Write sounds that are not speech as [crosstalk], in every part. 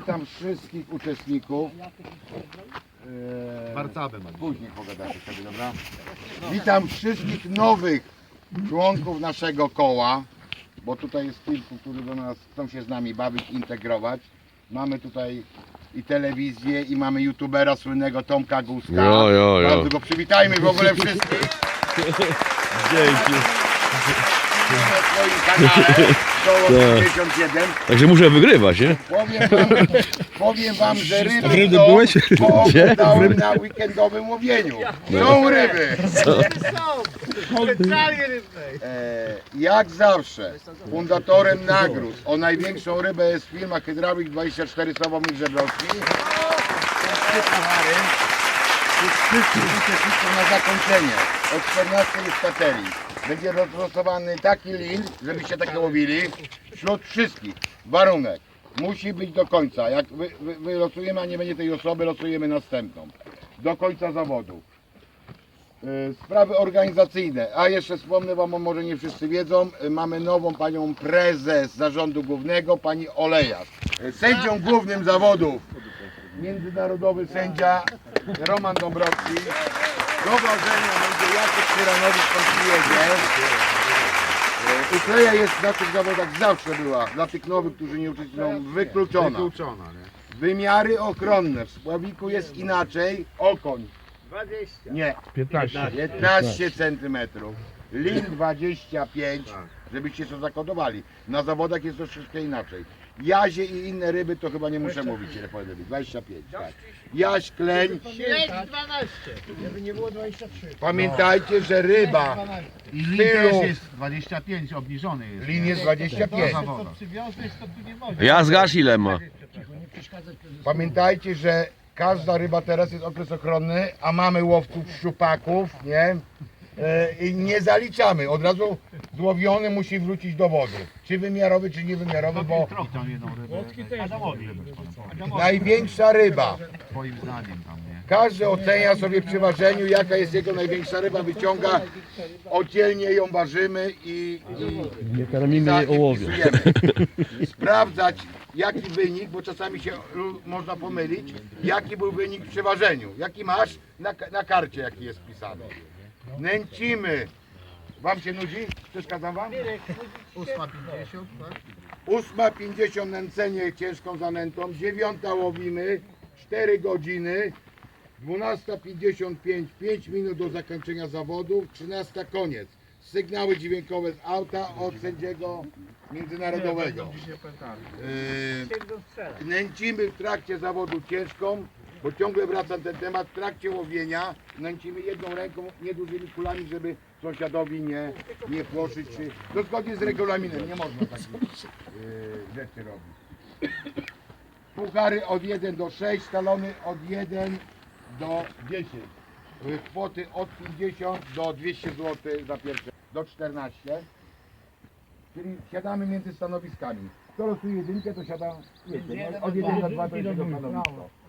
Witam wszystkich uczestników. Eee, Warcabę mam. Później pogadacie sobie, dobra? Witam wszystkich nowych członków naszego koła, bo tutaj jest kilku, którzy do nas chcą się z nami bawić, integrować. Mamy tutaj i telewizję, i mamy youtubera słynnego Tomka Gusta. Jo, jo, jo. Bardzo go przywitajmy w ogóle wszystkich Dzięki. Na swoim kanale. Koło Tak. 51. Także muszę wygrywać, nie? Powiem wam, powiem wam że ryby Ryby są, byłeś? Gdzie? oglądałem na weekendowym łowieniu. Są ryby. E, jak zawsze, fundatorem nagród o największą rybę jest firma Hydraulic 24 Sławomir Żebrowski. Wszystkich uczestników na zakończenie. O 14 jest baterii. Będzie rozlosowany taki lin, żebyście takie łowili. Wśród wszystkich. Warunek. Musi być do końca. Jak wy, wy, wylosujemy, a nie będzie tej osoby, losujemy następną. Do końca zawodu. Y, Sprawy organizacyjne. A jeszcze wspomnę Wam, bo może nie wszyscy wiedzą, y, mamy nową panią prezes zarządu głównego, pani Olejas. Y, Sędzią głównym zawodów międzynarodowy sędzia Roman Dąbrowski. Do ważenia będzie Jacek Tyranowicz pan przyjedzie. Y, Ukleja jest na tych zawodach zawsze była, dla tych nowych, którzy nie uczestniczą, wykluczona. Wykluczona, nie? Wymiary ochronne w spławiku jest inaczej. Okoń. 20. Nie. 15. 15 cm. Lin 25, Tak. żebyście to zakodowali. Na zawodach jest to troszeczkę inaczej. Jazie i inne ryby to chyba nie muszę mówić ile powinny być. 25. Tak. Jaś, kleń. Śledź 12. Żeby nie było 23. Pamiętajcie, że ryba I lin Tylu. też jest 25, obniżony jest. lin jest Do 25. zawodu. Przywiozłeś, to tu nie może. Ja zgasz ile ma? Pamiętajcie, że każda ryba teraz jest okres ochronny, a mamy łowców szczupaków, nie? E, nie zaliczamy. Od razu złowiony musi wrócić do wody. Czy wymiarowy, czy niewymiarowy, bo I tą jedną rybę. Adamowi rybę szkoda. największa ryba. Twoim zdaniem tam, nie? Każdy ocenia sobie przy ważeniu, jaka jest jego największa ryba, wyciąga, oddzielnie ją ważymy i, i, Nie karmimy jej wpisujemy. Sprawdzać jaki wynik, bo czasami się lu- można pomylić, jaki był wynik przy ważeniu. Jaki masz na, na karcie, jaki jest wpisany. Nęcimy. Wam się nudzi? Przeszkadzam wam? 8,50, tak? Ósma 50 nęcenie ciężką zanętą, dziewiąta łowimy, 4 godziny, 12.55, 5 minut do zakończenia zawodów, 13 koniec. Sygnały dźwiękowe z auta od sędziego międzynarodowego. Yy, nęcimy w trakcie zawodu ciężką, bo ciągle wracam ten temat, w trakcie łowienia nęcimy jedną ręką niedużymi kulami, żeby sąsiadowi nie, nie płoszyć. Czy, to zgodnie z regulaminem, nie można takich yy, rzeczy robić. Puchary od 1 do 6, talony od 1 do 10. Yy, Kwoty od 50 do 200 zł za pierwsze, do 14. Czyli siadamy między stanowiskami. Kto losuje jedynkę, to siada od 1 do 2 to jest jego stanowisko. Yy,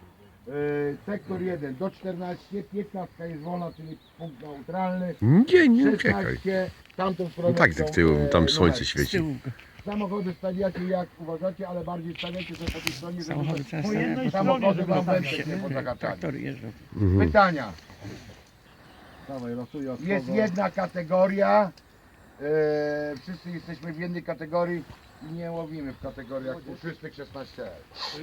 sektor 1 do 14, 15 jest wolna, czyli punkt neutralny. Nie, nie uciekaj. 16 tamtą stronę. No tak, są, tyłu, e, tam słońce świeci. Samochody stawiacie jak uważacie, ale bardziej stawiacie sobie po tej stronie, żeby Samochody trzeba Po jednej samochody stronie, wam żeby wędkę nie. Traktory jeżdżą. Mhm. Pytania. Jest jedna kategoria. E, wszyscy jesteśmy w jednej kategorii nie łowimy w kategoriach puszystych 16 L.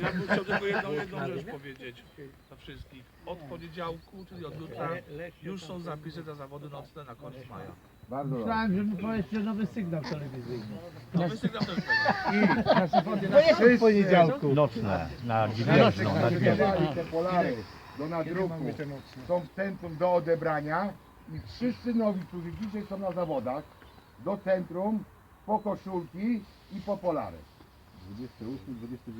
Ja bym chciał tylko jedną, jedną rzecz powiedzieć dla wszystkich. Od poniedziałku, czyli od jutra, już są zapisy na zawody nocne na koniec maja. Bardzo dobrze. Myślałem, że mi powiesz, że nowy sygnał telewizyjny. Nowy sygnał też będzie. To jest Wszyscy- w poniedziałku. Nocne, na Wszyscy gwiezdną, na gwiezdną. przygotowali te polary do nadruku. Są w centrum do odebrania i wszyscy nowi, którzy dzisiaj są na zawodach, do centrum po koszulki i po polary.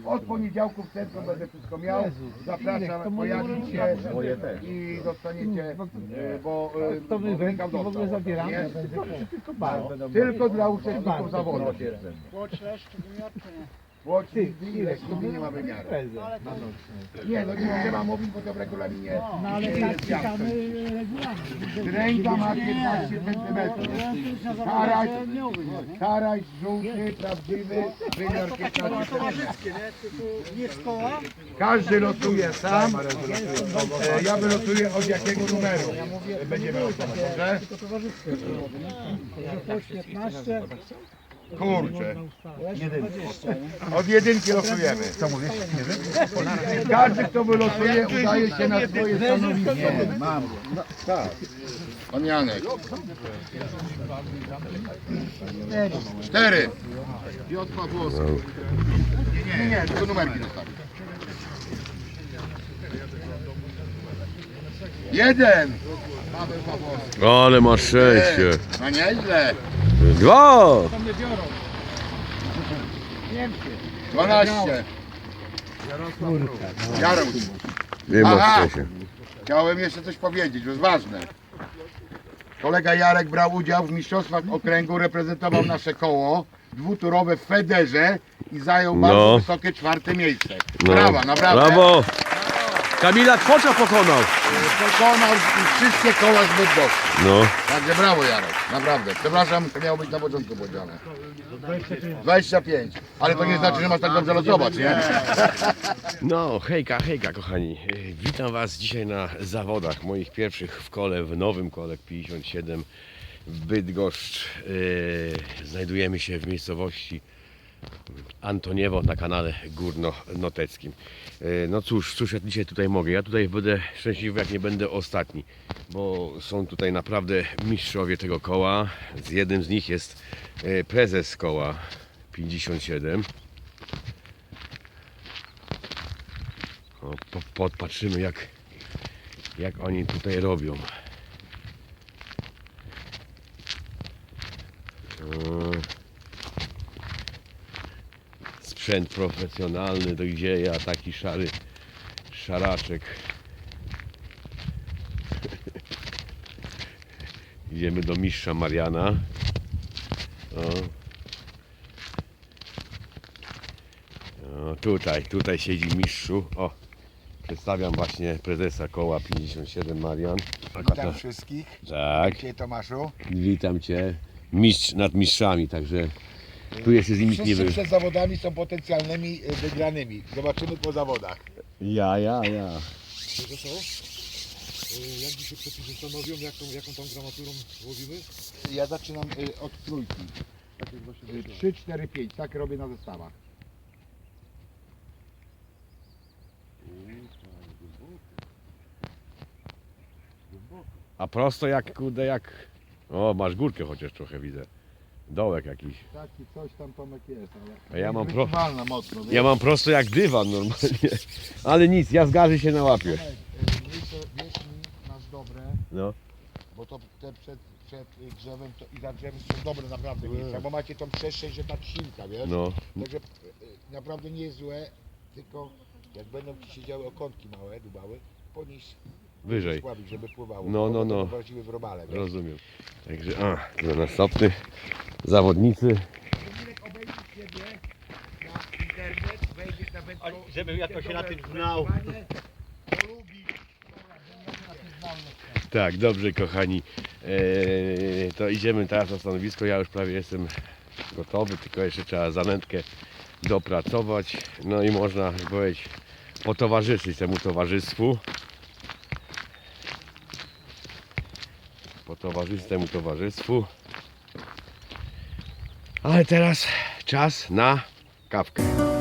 Od poniedziałku w centrum będę wszystko miał. Zapraszam, pojawić się i dostaniecie, e, bo e, To my rękaw w ogóle zabieramy. Nie? Tylko bar będą Tylko dla uczestników zawodu. Łącznie ile skupi nie ma wymiaru. Nie, no nie trzeba mówić, bo to w regulaminie No ale nie tak czytamy regulamin. Ręka ma 15 cm. Karaś, karaś żółty, prawdziwy, wymiar 15 cm. Nie szkoła? Każdy losuje sam. E, Ja wylosuję od jakiego numeru będziemy losować, dobrze? To 15. Kurczę. Od jedynki losujemy. Co mówisz? Każdy, kto wylosuje, udaje się na swoje stanowisko. Mam. Tak. Pan Janek. Cztery. Piotr Pawłowski. Nie, nie, tylko numerki. Jeden. Paweł Pawłowski. Ale masz szczęście. No nieźle. Dwa. 12. Jarosław. Nie masz Aha. szczęścia. Chciałem jeszcze coś powiedzieć, to jest ważne. Kolega Jarek brał udział w mistrzostwach okręgu, reprezentował nasze koło dwuturowe w Federze i zajął bardzo No. wysokie czwarte miejsce. No. Brawa, naprawdę. Brawo. Kamila Kwocza pokonał. Pokonał wszystkie koła z Bydgoszczy. No. Także brawo Jarek, naprawdę. Przepraszam, to miało być na początku powiedziane. 25. Ale to nie znaczy, że masz tak dobrze losować, nie? [laughs] No, hejka, hejka kochani. Witam Was dzisiaj na zawodach moich pierwszych w kole, w nowym kole 57 w Bydgoszcz. E, Znajdujemy się w miejscowości Antoniewo na kanale górnonoteckim. E, No cóż, cóż ja dzisiaj tutaj mogę? Ja tutaj będę szczęśliwy, jak nie będę ostatni, bo są tutaj naprawdę mistrzowie tego koła. Z jednym z nich jest e, prezes koła 57. O, po, podpatrzymy jak, jak oni tutaj robią. O. Sprzęt profesjonalny do gdzie ja taki szary szaraczek. Idziemy do mistrza Mariana. O. O, tutaj, tutaj siedzi mistrzu. O, przedstawiam właśnie prezesa koła 57 Marian. Witam wszystkich. Tak, Dzisiaj Tomaszu. witam Cię. Mistrz nad mistrzami, także tu jeszcze z nimi nie Wszyscy przed zawodami są potencjalnymi y, wygranymi. Zobaczymy po zawodach. Ja, ja, ja. Wiecie co? Y, Jak dzisiaj przepisy stanowią, jaką, jaką tą gramaturą łowimy? Ja zaczynam y, od trójki. Tak jak właśnie Y, myślałem. 3, 4, 5. Tak robię na zestawach. A prosto jak, kurde, jak... O, masz górkę chociaż trochę widzę. Dołek jakiś. Taki coś tam Tomek jest, ale... A ja mam pro- mocno. Ja mam prosto jak dywan normalnie. Ale nic, ja zgarzy się nałapię. Miejsce, wieś mi masz dobre, No. bo to te przed, przed y, drzewem to, i za drzewem są dobre naprawdę miejsca, bo macie tą przestrzeń, że tak silka, wiesz? No. Także y, y, naprawdę nie jest złe, tylko jak będą ci siedziały okątki małe, dubały, podnieść Wyżej. słabić, żeby pływało. No, no, no. Wraziły w robale, wiesz? Rozumiem. Także, a, to następny zawodnicy. obejrzyj siebie na internet, wejdziesz na wędko... Żebym ja to się na tym znał. Tak, dobrze kochani. Eee, to idziemy teraz na stanowisko. Ja już prawie jestem gotowy, tylko jeszcze trzeba zanętkę dopracować. No i można powiedzieć potowarzyszyć temu towarzystwu. Potowarzyszyć temu towarzystwu. Ale teraz czas na kawkę.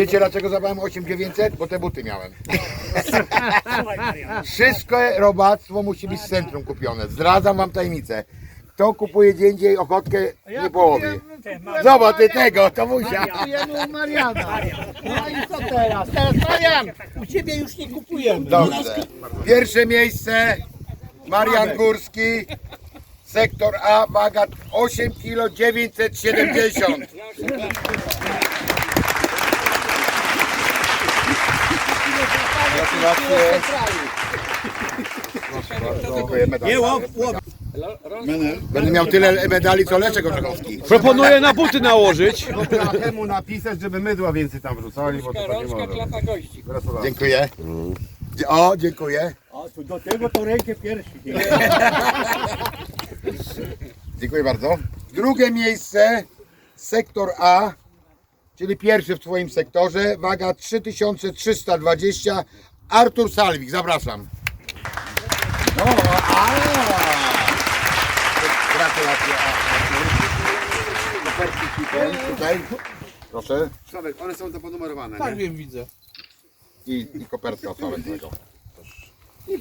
Wiecie dlaczego zabrałem 8900? Bo te buty miałem. [laughs] Wszystko robactwo musi być z centrum kupione. Zdradzam wam tajemnicę. Kto kupuje gdzie indziej ochotkę, nie połowi. Zobacz ty tego, to. Kupujemy u Mariana. No i co teraz? Teraz Marian, u Ciebie już nie kupujemy. Dobrze. Pierwsze miejsce Marian Górski. Sektor A, waga 8 kg 970. Gratulacje. Bardzo. Dziękuję, medal. Będę miał tyle medali co Leszek Orzechowski. Proponuję na buty nałożyć. temu napisać, żeby mydła więcej tam wrzucali, bo to tak nie może. Gratulacje. Dziękuję. Dzie- O, dziękuję. A tu do tego to rękę pierwszy. Dziękuję bardzo. Drugie miejsce, sektor A, czyli pierwszy w Twoim sektorze, waga 3320, Artur Salwik, zapraszam. No, a, Gratulacje. Artur. Tutaj, proszę. Sławek, one są to ponumerowane, Tak nie? wiem, widzę. I, i kopertka od Sławek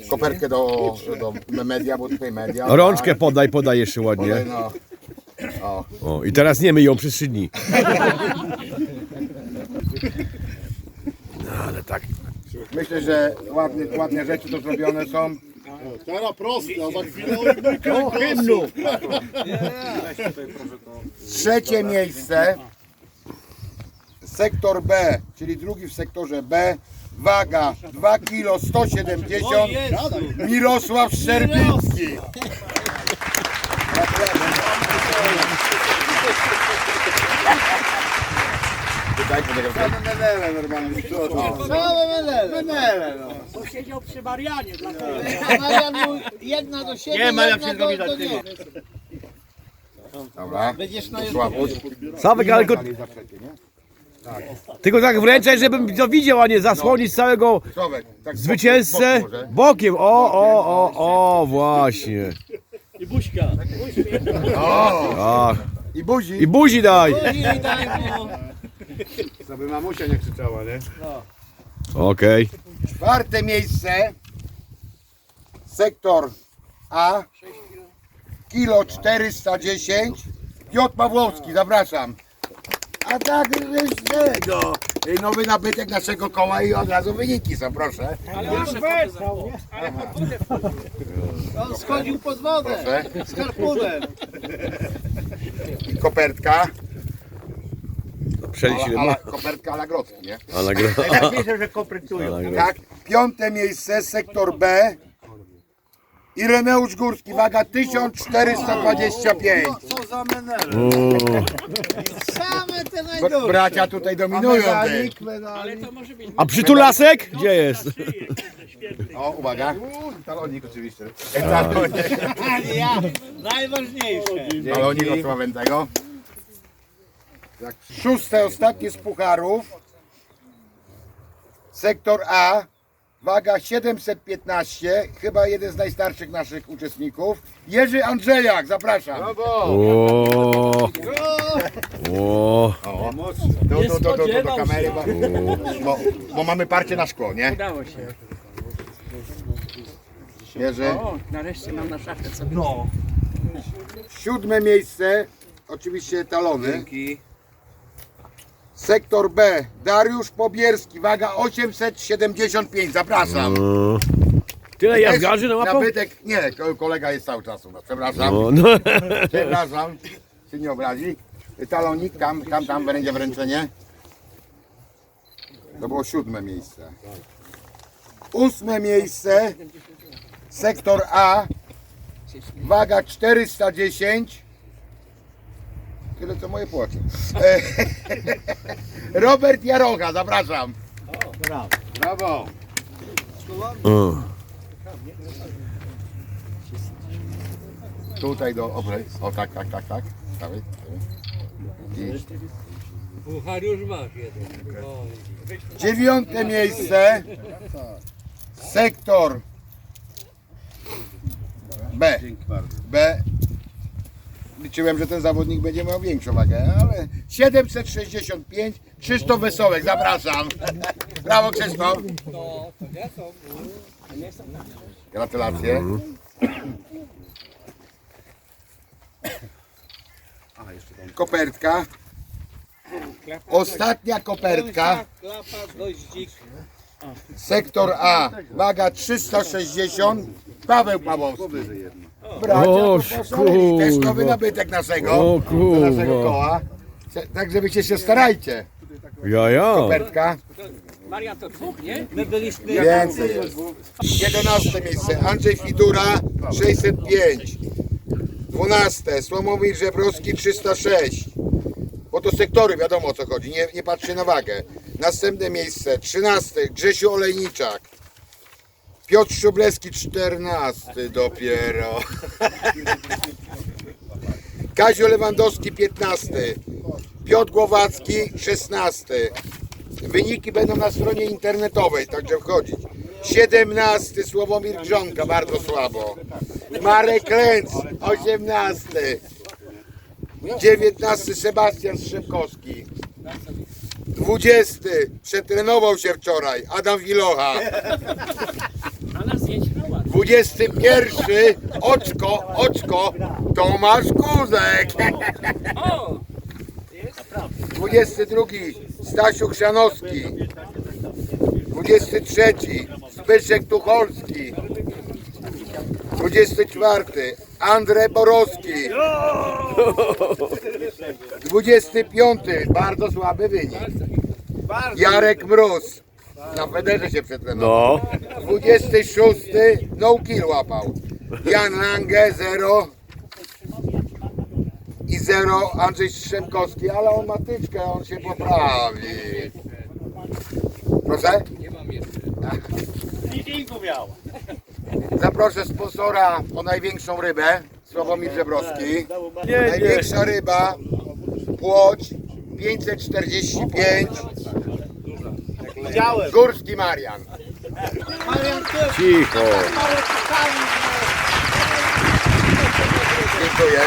Kopertkę do, do media, bo tutaj media. Rączkę tak. podaj, podaj jeszcze Podaj, ładnie. no. O. O, i teraz nie myj ją przez trzy dni. [laughs] No ale tak. Myślę, że ładne, ładne rzeczy to zrobione są. Teraz proste, a za chwilę [laughs] O, hymnu. Trzecie miejsce. Sektor B, czyli drugi w sektorze B. Waga 2 kg 170. Mirosław Szczerbiński. Tutaj fotografujemy. menele normalnie. Całe menele. Menele, no. Bo siedział przy Marianie. Marian mu jedna do siebie, nie, Marian jedna do, do niego. Dobra. Będziesz na. Sławek, ale go, tylko tak wręczaj, żebym to widział, a nie zasłonić całego tak zwycięzcę bokiem. O, o, o, o, właśnie. I buźka. O. I buzi. I buzi daj. I daj mu. Żeby mamusia nie krzyczała, nie? Okej. Czwarte miejsce. Sektor A. Kilo 410. Piotr Pawłowski, zapraszam. A tak z tego. Nowy nabytek naszego koła i od razu wyniki są, proszę. On schodził pod wodę. Proszę. Z harpunem. I kopertka. Przeliczy Ale, ale, kopertka ala Grodzki, nie? A nagroda. Najważniejsze, że kompletują. Tak. Piąte miejsce, sektor B. Ireneusz Górski, waga 1425. Co za menele. Same te Br- najgorsze. Bracia tutaj dominują. Ty. Medalik, medalik. A przytulasek? Gdzie jest? O, uwaga. Talonik oczywiście. [laughs] Ja, najważniejsze. Balonik od Sławętego. Szóste, ostatnie z pucharów. Sektor A. Waga 715. Chyba jeden z najstarszych naszych uczestników. Jerzy Andrzejak, zapraszam. O, o, Do, do, do, do, do, do kamery, bo, bo, bo mamy parcie na szkło, nie? Udało się. Jerzy. O, nareszcie mam na szafę sobie. No. Siódme miejsce, oczywiście talony. Sektor B, Dariusz Pobierski, waga 875, zapraszam. Tyle Też jazgarzy na łapą? Nabytek, nie, ko- kolega jest cały czas u nas, przepraszam, No, no. [laughs] przepraszam, się nie obrazi. Talonik, tam, tam, tam będzie wręczenie. To było siódme miejsce. Ósme miejsce, sektor A, waga 410. Tyle co moje płocie. E, [laughs] Robert Jarocha, zapraszam. Brawo. Tutaj do obrej. O tak, tak, tak, tak. Stawiaj. I Puchar już masz jeden. O, dziewiąte miejsce. Sektor B. B. Liczyłem, że ten zawodnik będzie miał większą wagę, ale 765. Krzysztof Wesołek, zapraszam. Brawo Krzysztof. Gratulacje. Kopertka. Ostatnia kopertka. Sektor A, waga 360, Paweł Pawłowski. Bracia, O, to poszaleli. Też nowy kurwa. nabytek naszego, O, do naszego kurwa. koła. Tak, żebyście się starajcie. Ja, ja. Kopertka, Maria to dwóch, nie? My byliśmy więcej jest. 11 miejsce, Andrzej Fidura 605. 12, Słomomir Żebrowski 306. Bo to sektory, wiadomo o co chodzi, nie, nie patrzcie na wagę. Następne miejsce, 13, Grzesiu Olejniczak. Piotr Szubleski 14 dopiero. Kazio Lewandowski 15. Piotr Głowacki 16. Wyniki będą na stronie internetowej, także wchodzić. 17 Sławomir Grząka, bardzo słabo. Marek Lęc 18. 19 Sebastian Strzemkowski. 20 przetrenował się wczoraj Adam Wilocha. A nas jedź na ład. 21 oczko, oczko Tomasz Kuzek. O! 22 Stasiu Chrzanowski. 23 Zbyszek Tucholski. 24 Andrzej Borowski. 25 bardzo słaby wynik. Jarek Mróz. Na Federze się przetrenował. No. 26 no kill łapał. Jan Lange 0 i 0 Andrzej Strzemkowski, ale on ma tyczkę, on się poprawi. Proszę? Zaproszę sponsora o największą rybę, Sławomir Żebrowski. Największa ryba, płoć 545, Widziałem. Górski Marian. Cicho. Dziękuję.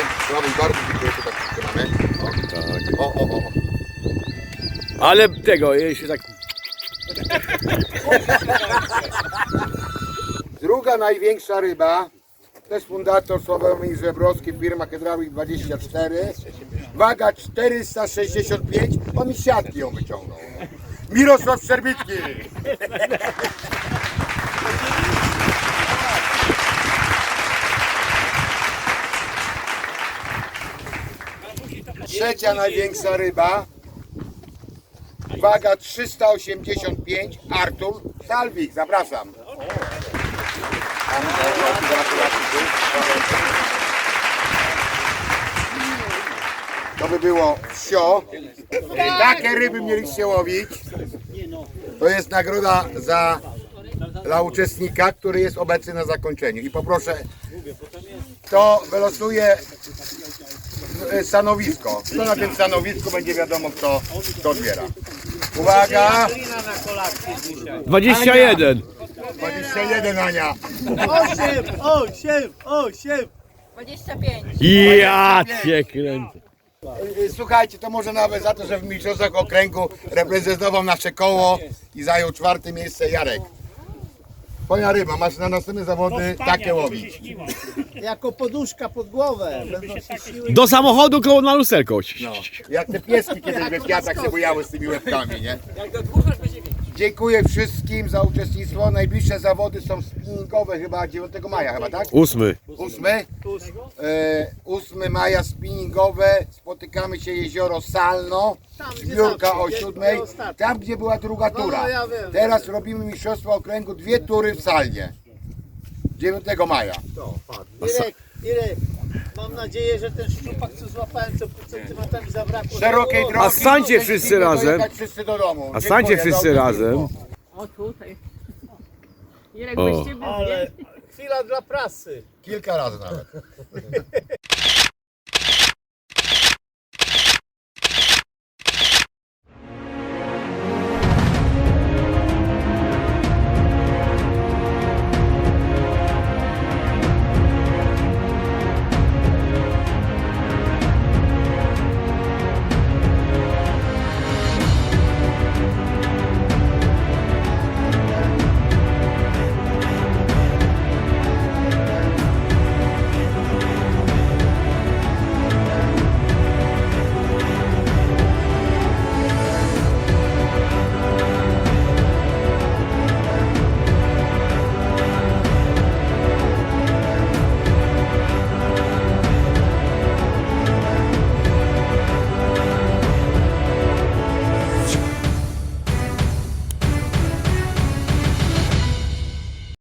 Bardzo dziękuję, że tak trzymamy. Tak. O, o, o, o. Ale tego, jeśli tak... Druga największa ryba, też fundator Sławomir Żebrowski, firma Hydraulic 24. waga 465, on mi siatki ją wyciągnął. Mirosław Szczerbicki. Trzecia największa ryba, waga 385, Artur Salwik, zapraszam. To by było wsio. Takie ryby mieliście łowić. To jest nagroda za dla uczestnika, który jest obecny na zakończeniu. I poproszę, to wylosuje e, stanowisko. Kto na tym stanowisku będzie wiadomo, kto, kto odbiera. Uwaga! 21! 21 Ania. 8, 8, 8. 25. Ja cię kręcę. Y, Słuchajcie, to może nawet za to, że w mistrzostwach okręgu reprezentował nasze koło i zajął czwarte miejsce Jarek. Twoja ryba, masz na następne zawody takie łowić. Jako poduszka pod głowę. Będą się siły. Do samochodu koło na lusterko. No, jak te pieski kiedyś we kwiatach się bujały z tymi łebkami, nie? Jak dodmuchasz, będzie większy. Dziękuję wszystkim za uczestnictwo. Najbliższe zawody są spinningowe chyba 9 maja chyba, tak? Ósmy. 8. E, 8 maja spinningowe. Spotykamy się jezioro Salno. Tam, gdzie Zbiórka zawsze, o gdzie 7. było ostatnie. Tam gdzie była druga No, tura. no, ja wiem. Teraz robimy mistrzostwo okręgu dwie tury w Salnie. 9 maja. Irek, Irek, mam nadzieję, że ten szczupak, co złapałem, co centymetrami zabrakło. Szerokiej drogi. A stańcie wszyscy razem. dojechać Wszyscy do domu. A stańcie Dziękuję za wszyscy razem. uczestnictwo. O tutaj. Irek O. bez ciebie Ale chwila dla prasy. Kilka razy nawet.